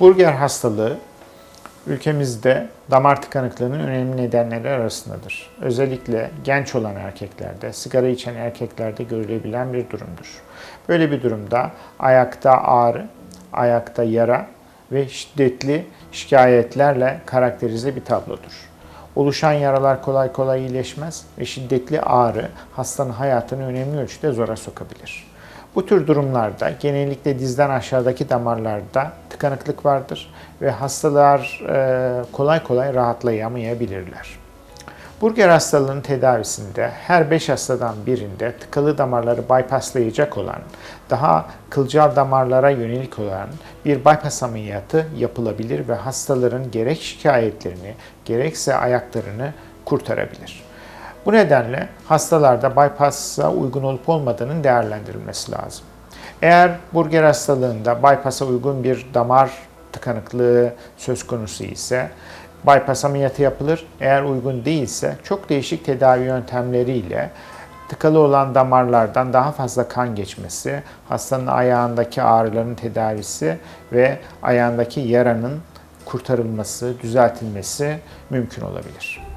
Burger hastalığı ülkemizde damar tıkanıklığının önemli nedenleri arasındadır. Özellikle genç olan erkeklerde, sigara içen erkeklerde görülebilen bir durumdur. Böyle bir durumda ayakta ağrı, ayakta yara ve şiddetli şikayetlerle karakterize bir tablodur. Oluşan yaralar kolay kolay iyileşmez ve şiddetli ağrı hastanın hayatını önemli ölçüde zora sokabilir. Bu tür durumlarda genellikle dizden aşağıdaki damarlarda tıkanıklık vardır ve hastalar e, kolay kolay rahatlayamayabilirler. Burger hastalığının tedavisinde her 5 hastadan birinde tıkalı damarları bypasslayacak olan, daha kılcal damarlara yönelik olan bir bypass ameliyatı yapılabilir ve hastaların gerek şikayetlerini gerekse ayaklarını kurtarabilir. Bu nedenle hastalarda bypass'a uygun olup olmadığının değerlendirilmesi lazım. Eğer burger hastalığında bypass'a uygun bir damar tıkanıklığı söz konusu ise bypass ameliyatı yapılır. Eğer uygun değilse çok değişik tedavi yöntemleriyle tıkalı olan damarlardan daha fazla kan geçmesi, hastanın ayağındaki ağrıların tedavisi ve ayağındaki yaranın kurtarılması, düzeltilmesi mümkün olabilir.